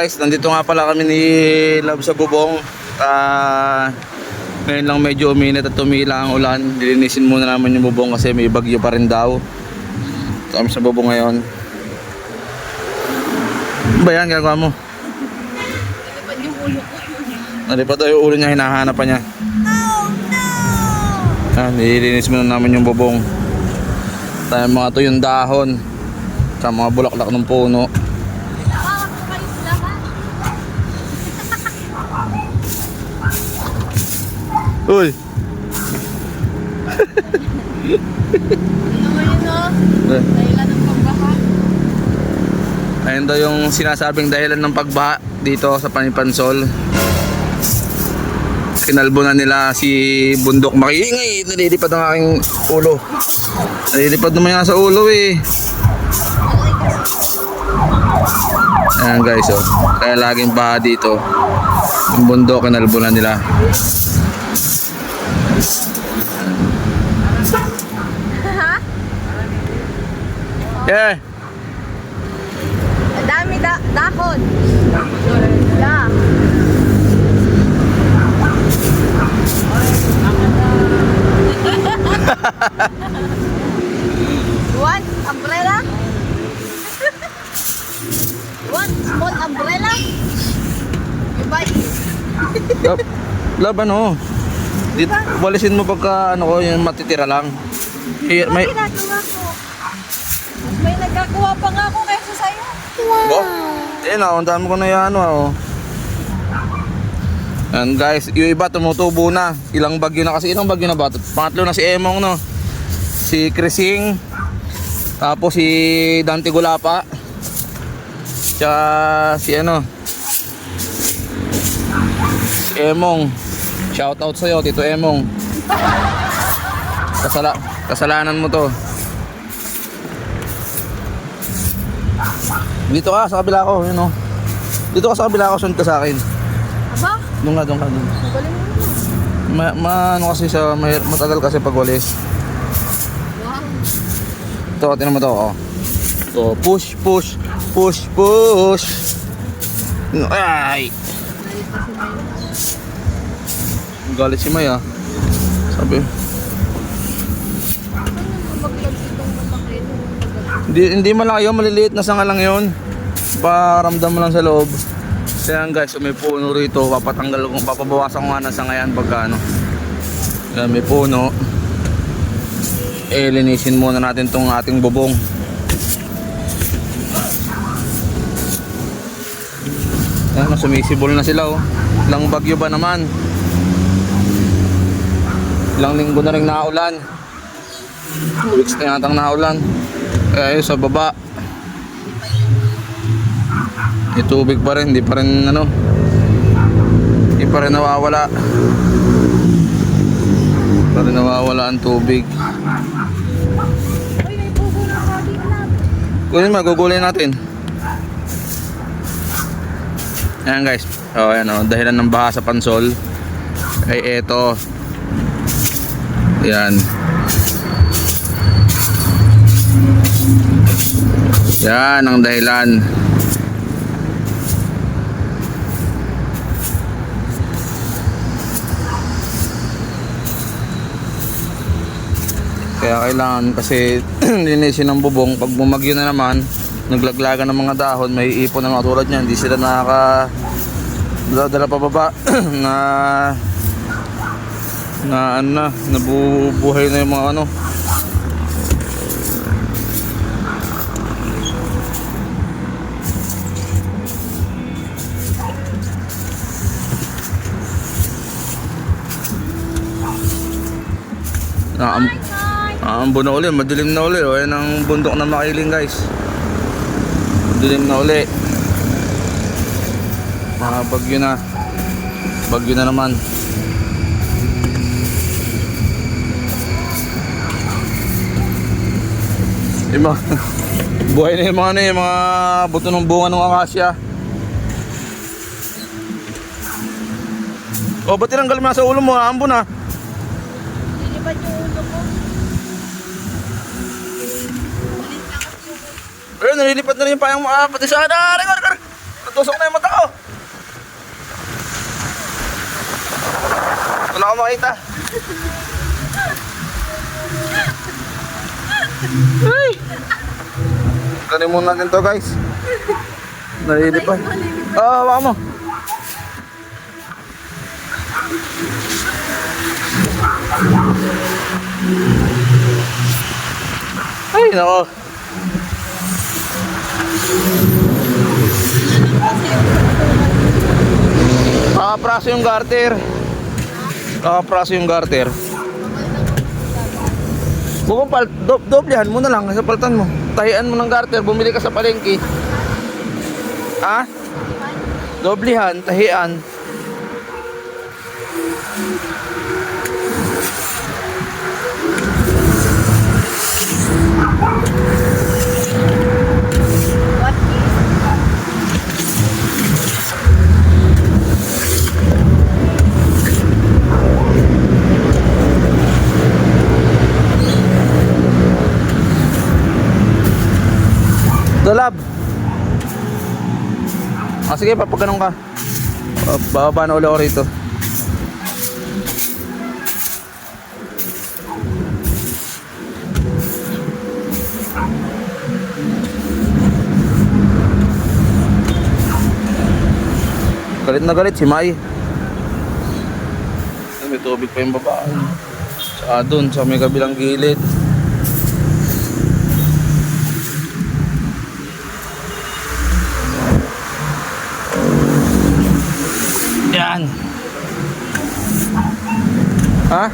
guys, nandito nga pala kami ni Love sa bubong. Ah, ngayon lang medyo uminit at tumila ang ulan. Dilinisin muna naman yung bubong kasi may bagyo pa rin daw. Ito kami sa bubong ngayon. Ano Ba yan, ginagawa mo? Nalipad yung ulo ko. Nalipat daw yung ulo niya, hinahanap pa niya. Oh no! Ah, nililinis muna namin yung bubong. Tayo mga to yung dahon. Sa mga bulaklak ng puno. Uy! Dahilan ng pagbaha. Ayun daw yung sinasabing dahilan ng pagbaha dito sa Panipansol. Kinalbo na nila si Bundok Makiingay. Nalilipad ang aking ulo. Nalilipad naman yan sa ulo eh. Ayan guys oh. Kaya laging baha dito. Yung bundok kinalbo na nila. Ha? Yeah. Dami da dahon. Yeah. One umbrella? One small umbrella? You buy lab ano? Dito, walisin mo pagka ano ko yung matitira lang. May Ano ginagawa ko? May nagkakuha pa nga ako kaysa sa'yo. Bo? Eh na, ang dami ko na yan, ano. oh. Yan guys, yung iba tumutubo na. Ilang bagyo na kasi, ilang bagyo na ba? Pangatlo na si Emong, no? Si Crising. Tapos si Dante Gulapa. Tsaka si ano? Si Emong. Shout out sa'yo, Tito Emong. Kasala kasalanan mo to. Dito ka, sa kabila ko, yun o. Dito ka sa kabila ko, sunod ka sa akin. Aba, Doon ka, doon ka, doon. Ma, ma ano kasi sa, may, matagal kasi pag walis. Wow. Ito, tinan mo to, oh. Ito, push, push, push, push. Ay! Galit si May, ah. Sabi, Maglag itong mamakit. hindi, hindi malayo, maliliit na sanga lang yun. Paramdam mo lang sa loob. Kaya yan, guys, may puno rito, papatanggal ko, papabawasan ko nga ng sangayan pagka ano. Yan, may puno. Eh, linisin muna natin tong ating bubong. Yan, sumisibol na sila, oh. Ilang bagyo ba naman? Ilang linggo na rin naulan. Two weeks na yatang naulan. Kaya yun, sa baba. May tubig pa rin, hindi pa rin ano. Hindi pa rin nawawala. Pa rin nawawala ang tubig. Kunin mo, gugulay natin. Ayan guys. Oh, ayan oh, dahilan ng baha sa pansol. Ay eto. Yan. Yan ang dahilan. Kaya kailangan kasi linisin ng bubong. Pag bumagyo na naman, naglaglagan ng mga dahon, may ipon na mga tulad niyan. Hindi sila nakaka dala pababa na na ano na, nabubuhay na yung mga ano. Na, Ah, ang buno uli, madilim na uli. O, yan ang bundok na makiling guys. Madilim na uli. Mga bagyo na. Bagyo na naman. Yung mga, buhay na yung mga ano, yung mga buto ng bunga ng akasya. O, ba't tinanggal mo na sa ulo mo? Ambon na. Lilipad yung ulo ko. Ayun, nalilipat na rin yung payang mga pati sa ada. Aray, aray, aray. Ito, tusok na yung mata ko. Wala ko makita. Ay! Kanin muna natin to guys. Nahihili pa. Ah, hawakan mo. Ay, nako. Nakapraso yung garter. Nakapraso yung garter. Bukong do doblehan mo na lang sa paltan mo. Tahian mo ng garter, bumili ka sa palengke. Ha? Doblehan, tahian. Sige, papagano'n ka. Uh, bababa na uli ako rito. Galit na galit si Mai. Ay, May tubig pa yung babae. Sa doon, sa may kabilang gilid. Ha?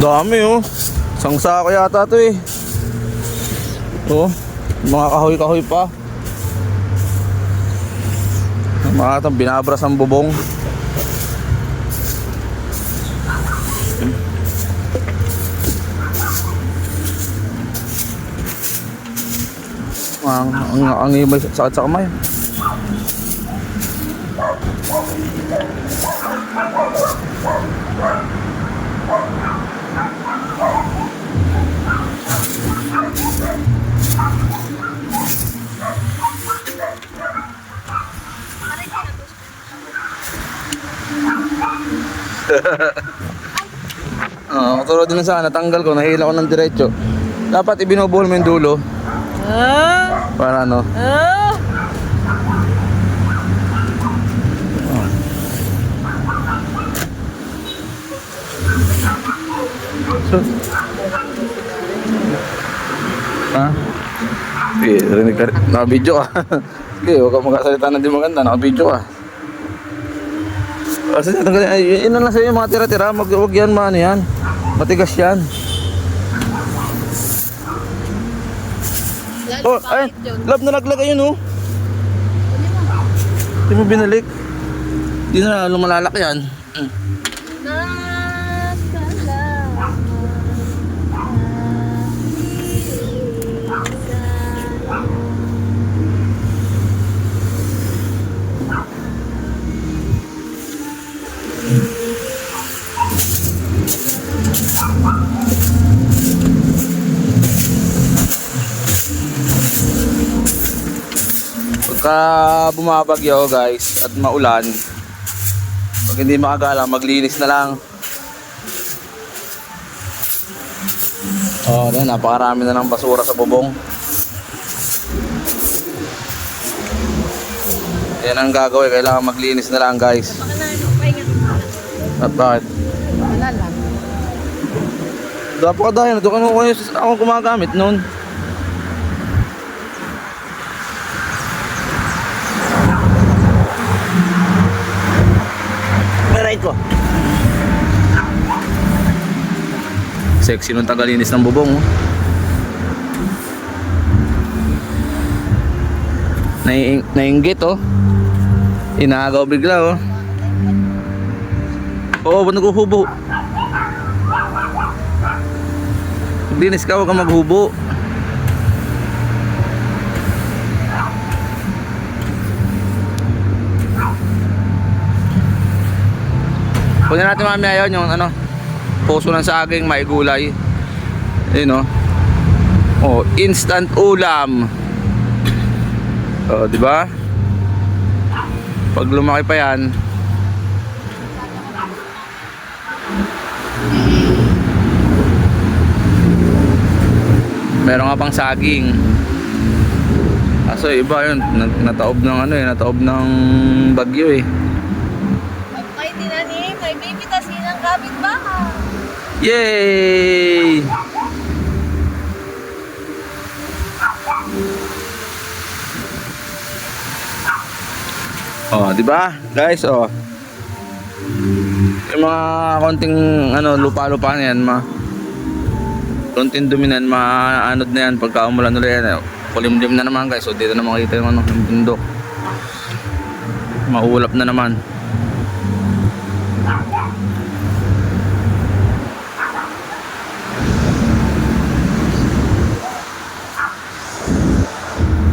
Dami oh. Isang sako yata to eh. Oh, mga kahoy-kahoy pa. Mga itong binabras ang bubong. Ang, ang, ang, may sakit sa kamay. Oo, katulad din na sana, tanggal ko, nahila ko ng diretso. Dapat ibinubuhol mo yung dulo. Ah! Para ano? Ah! Ha? Eh, rinig ka rin. Naka-video ka. Okay, huwag ka magkasalita ng di maganda. Naka-video ka. Kasi ay, yun na lang sa'yo yung mga tira-tira. Mag, huwag yan, maano yan. Matigas yan. Oh, ay, yun? love na naglag ayun, oh. Hindi mo binalik. Hindi na lumalalak yan. Mm. Pagka bumabagyo guys at maulan, pag hindi makagala, maglinis na lang. Oh, yan, napakarami na ng basura sa bubong. Yan ang gagawin, kailangan maglinis na lang guys. Ano. At bakit? Wala lang. Dapat ka dahil, doon nung ako gumagamit noon. Ko. Sexy nung tagalinis ng bubong. Oh. Nai nainggit oh. Inagaw bigla oh. Oo, ba't naghuhubo? Linis ka, huwag kang maghubo. Kunin natin mamaya yun, yung ano, puso ng saging, may gulay. Ayun, oh. Oh, instant ulam. Oh, di ba? Pag lumaki pa yan, meron nga pang saging. Kaso iba yun, nat- nataob ng ano eh, nataob ng bagyo eh. Pag may tinanim, may bibitasin ang kapitbahay. Yay! Oh, di ba? Guys, oh. Yung mga konting ano lupa-lupa na yan, ma konting dumi na yan, maanod na yan pagka umulan ulit yan. eh. Kulimlim na naman guys. So dito na makita yung ano, yung bundok. Maulap na naman.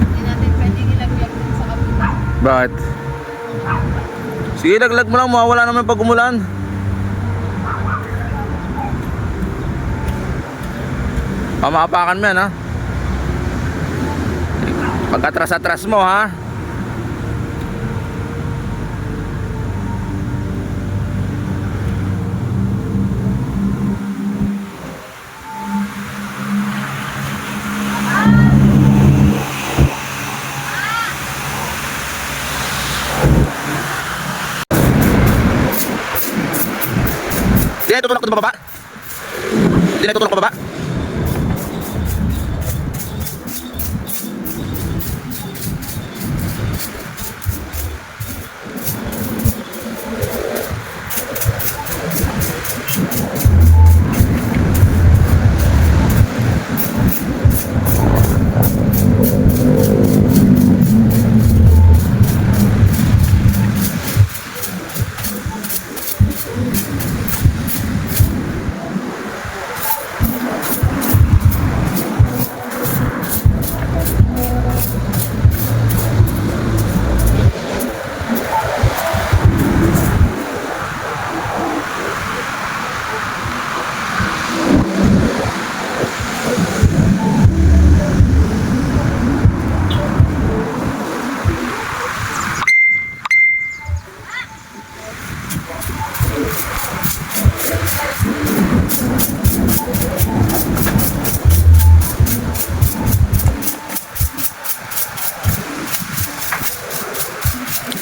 Hindi natin pwedeng ilaglag din sa kapitbahay. Bakit? Sige, laglag mo lang. Mawawala naman pag umulan. Pamapakan mo yan, ha? Pagkatras-atras mo, ha? Hindi na tutulak ko pababa. Hindi na tutulak pababa.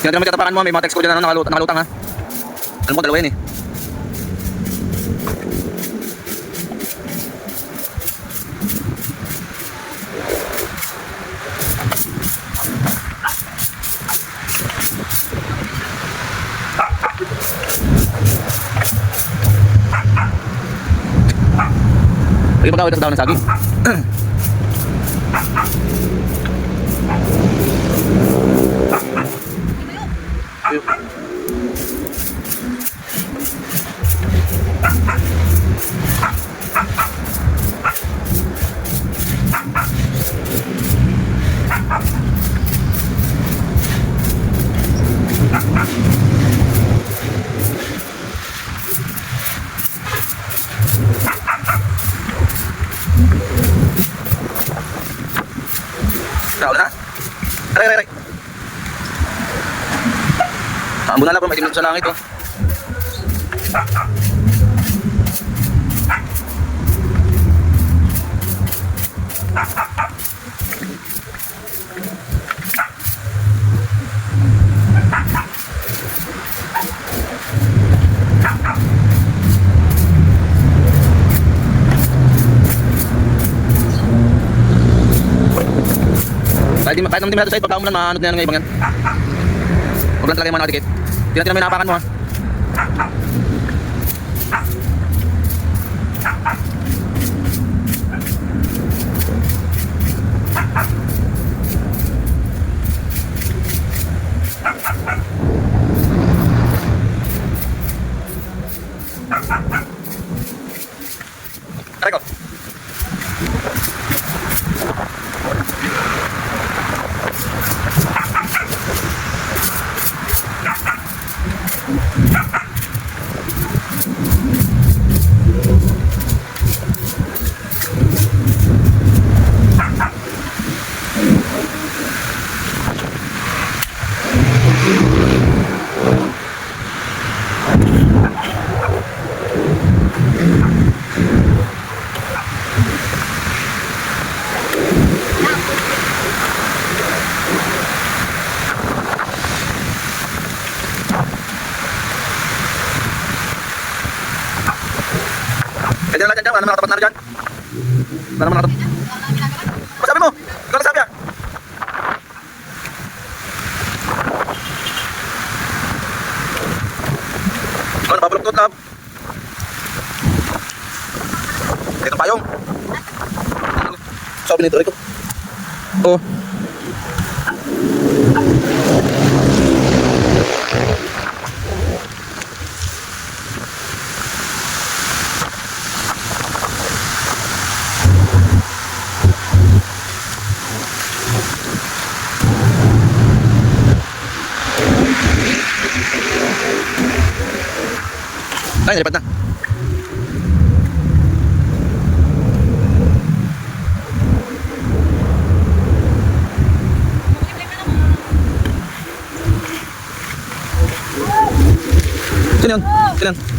Kaya naman tatapakan mo, may mga text ko dyan ano, nakalut nakalutang ha. Alam mo, dalawa yan eh. Lagi pagkawit sa daon ng saging. sa langit oh. Kahit, kahit naman di mo natin side, pagka umulan, maanod na yan ng ibang yan. Huwag lang talaga yung mga nakadikit. Hindi natin may napakan mo ha. Ha ha! Nito, Rico. Oh. Смотрен.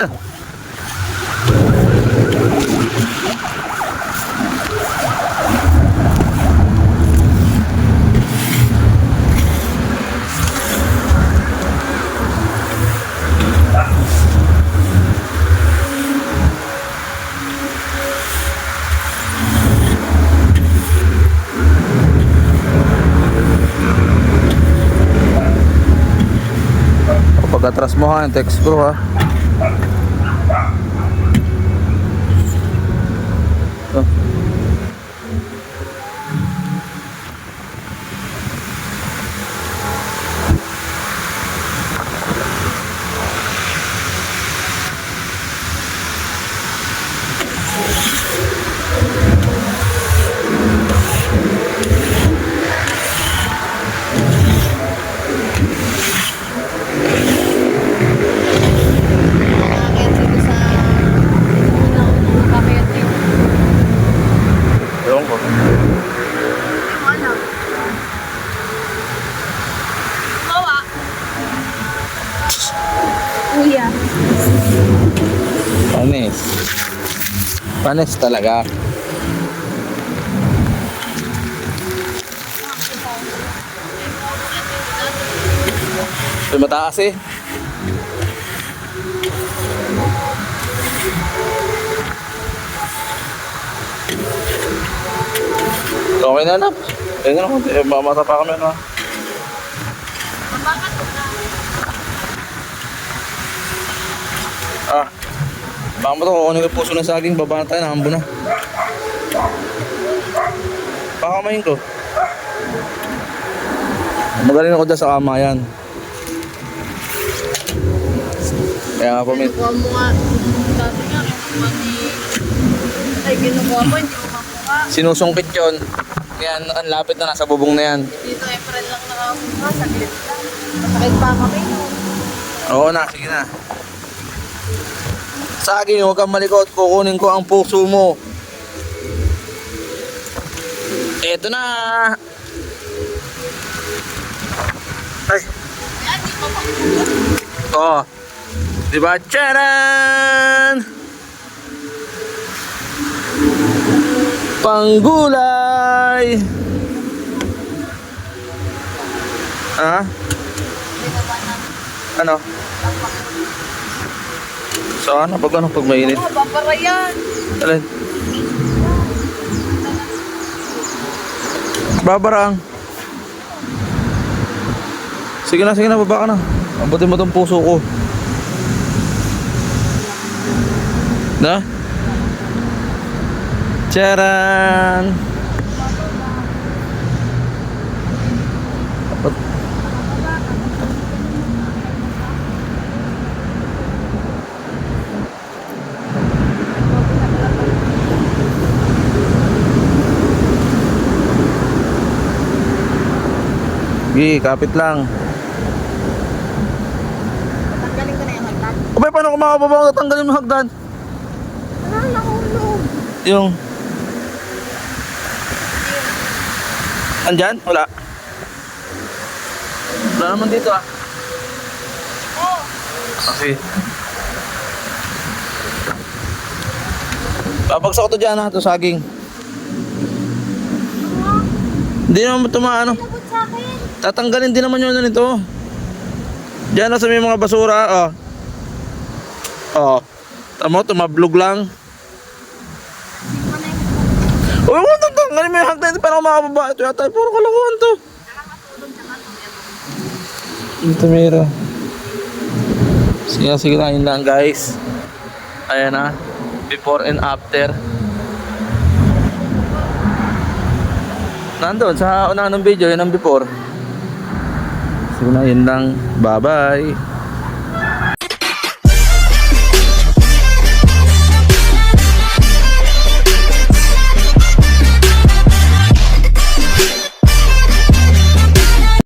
Ah, ah. Pag atras mo ha, yung text ko ha. Oh. Nakakayat dito sa... Ano, nakakayat dito. Ewan ko. Ano? Kawa. Kuya. Panis. Panis talaga. Ay, mataas eh. Okay na anak. Eh, ano, eh, mamata pa kami na. Bakit? Ah. Baka mo to, kukunin ko yung puso ng saging, baba na tayo, nakambo na. Pakamayin ko. Magaling ako dyan sa kama yan. Kaya nga po, may... Kinukuha mo nga. Dati nga, kinukuha ni... Ay, kinukuha mo, hindi mo makuha. Sinusungkit yon. Yan, ang lapit na nasa bubong na yan. Dito, April lang nakakuha. Saglit lang. Masakit pa kami. Oo na, sige na. Saging, huwag kang malikot. Kukunin ko ang puso mo. Eto na. Ay. Oh. Di ba? Charan! Panggulay! Ha? Ano? Saan? Pag ano? Pag mainit? Oo, babara yan. Alin? Babarang. Sige na, sige na, baba ka na. Abutin mo tong puso ko. Na? Charan! Sige, kapit lang. Tanggalin ko na yung hagdan. O ba, paano ko makababa tanggalin ng hagdan? Wala, nakulog. Yung... Andyan? Wala. Wala naman dito ah. Oh. ah Oo. Kasi... Papagsak ko to dyan ha, to saging. Ano? Hindi naman tumaano. Hindi ano Tatanggalin din naman yun na nito. Diyan na sa may mga basura, oh. Oh. Tamo, tumablog lang. Oh, wala nang tanggalin mo yung hagdan. Hindi pa ako makababa. Ito yata, puro kalokohan to. Ito meron. Sige, sige lang lang guys. Ayan na. Before and after. Nandun sa unahan ng video, yun ang before. Sige na, yun lang. Bye-bye.